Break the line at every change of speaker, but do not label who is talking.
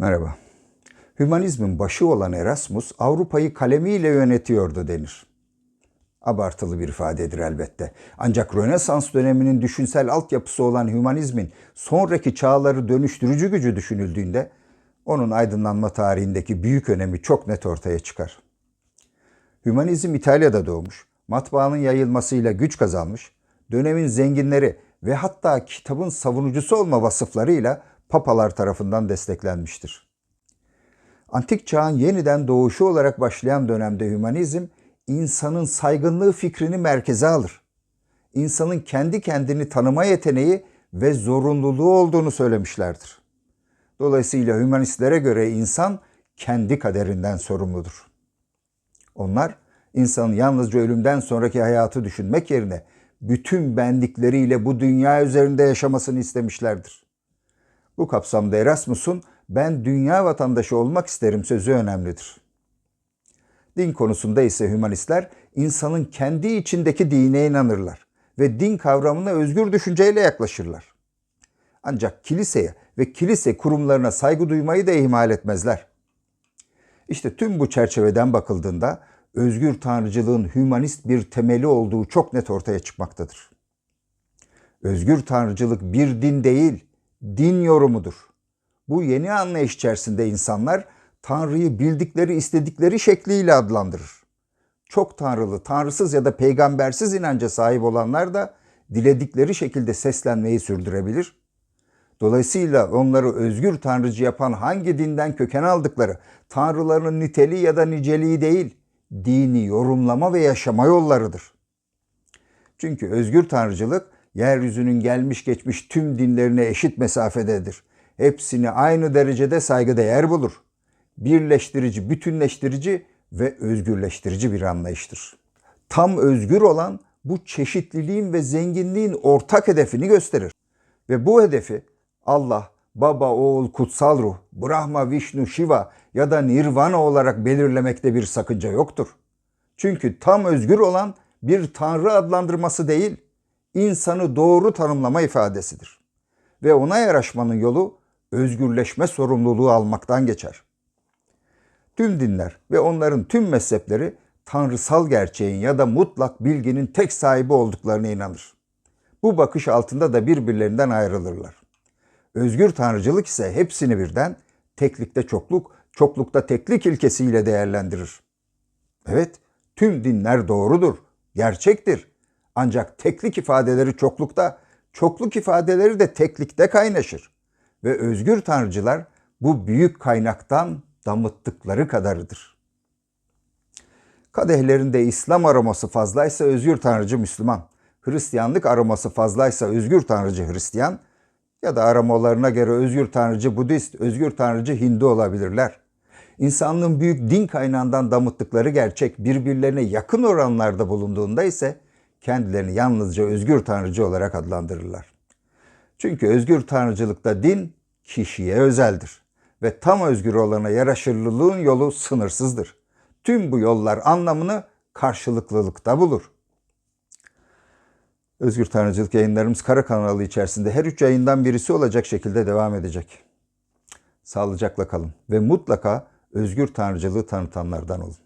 Merhaba. Hümanizmin başı olan Erasmus Avrupa'yı kalemiyle yönetiyordu denir. Abartılı bir ifadedir elbette. Ancak Rönesans döneminin düşünsel altyapısı olan hümanizmin sonraki çağları dönüştürücü gücü düşünüldüğünde onun aydınlanma tarihindeki büyük önemi çok net ortaya çıkar. Hümanizm İtalya'da doğmuş, matbaanın yayılmasıyla güç kazanmış, dönemin zenginleri ve hatta kitabın savunucusu olma vasıflarıyla papalar tarafından desteklenmiştir. Antik çağın yeniden doğuşu olarak başlayan dönemde hümanizm, insanın saygınlığı fikrini merkeze alır. İnsanın kendi kendini tanıma yeteneği ve zorunluluğu olduğunu söylemişlerdir. Dolayısıyla hümanistlere göre insan kendi kaderinden sorumludur. Onlar insanın yalnızca ölümden sonraki hayatı düşünmek yerine bütün benlikleriyle bu dünya üzerinde yaşamasını istemişlerdir. Bu kapsamda Erasmus'un ben dünya vatandaşı olmak isterim sözü önemlidir. Din konusunda ise hümanistler insanın kendi içindeki dine inanırlar ve din kavramına özgür düşünceyle yaklaşırlar. Ancak kiliseye ve kilise kurumlarına saygı duymayı da ihmal etmezler. İşte tüm bu çerçeveden bakıldığında özgür tanrıcılığın hümanist bir temeli olduğu çok net ortaya çıkmaktadır. Özgür tanrıcılık bir din değil, din yorumudur. Bu yeni anlayış içerisinde insanlar Tanrı'yı bildikleri, istedikleri şekliyle adlandırır. Çok tanrılı, tanrısız ya da peygambersiz inanca sahip olanlar da diledikleri şekilde seslenmeyi sürdürebilir. Dolayısıyla onları özgür tanrıcı yapan hangi dinden köken aldıkları, tanrıların niteliği ya da niceliği değil, dini yorumlama ve yaşama yollarıdır. Çünkü özgür tanrıcılık yeryüzünün gelmiş geçmiş tüm dinlerine eşit mesafededir. Hepsini aynı derecede saygıdeğer bulur. Birleştirici, bütünleştirici ve özgürleştirici bir anlayıştır. Tam özgür olan bu çeşitliliğin ve zenginliğin ortak hedefini gösterir. Ve bu hedefi Allah, Baba, Oğul, Kutsal Ruh, Brahma, Vishnu, Shiva ya da Nirvana olarak belirlemekte bir sakınca yoktur. Çünkü tam özgür olan bir tanrı adlandırması değil, insanı doğru tanımlama ifadesidir. Ve ona yaraşmanın yolu özgürleşme sorumluluğu almaktan geçer. Tüm dinler ve onların tüm mezhepleri tanrısal gerçeğin ya da mutlak bilginin tek sahibi olduklarına inanır. Bu bakış altında da birbirlerinden ayrılırlar. Özgür tanrıcılık ise hepsini birden teklikte çokluk, çoklukta teklik ilkesiyle değerlendirir. Evet, tüm dinler doğrudur, gerçektir. Ancak teklik ifadeleri çoklukta, çokluk ifadeleri de teklikte kaynaşır. Ve özgür tanrıcılar bu büyük kaynaktan damıttıkları kadarıdır. Kadehlerinde İslam aroması fazlaysa özgür tanrıcı Müslüman, Hristiyanlık aroması fazlaysa özgür tanrıcı Hristiyan ya da aromalarına göre özgür tanrıcı Budist, özgür tanrıcı Hindu olabilirler. İnsanlığın büyük din kaynağından damıttıkları gerçek birbirlerine yakın oranlarda bulunduğunda ise kendilerini yalnızca özgür tanrıcı olarak adlandırırlar. Çünkü özgür tanrıcılıkta din kişiye özeldir ve tam özgür olana yaraşırlılığın yolu sınırsızdır. Tüm bu yollar anlamını karşılıklılıkta bulur. Özgür Tanrıcılık yayınlarımız Kara kanalı içerisinde her üç yayından birisi olacak şekilde devam edecek. Sağlıcakla kalın ve mutlaka özgür tanrıcılığı tanıtanlardan olun.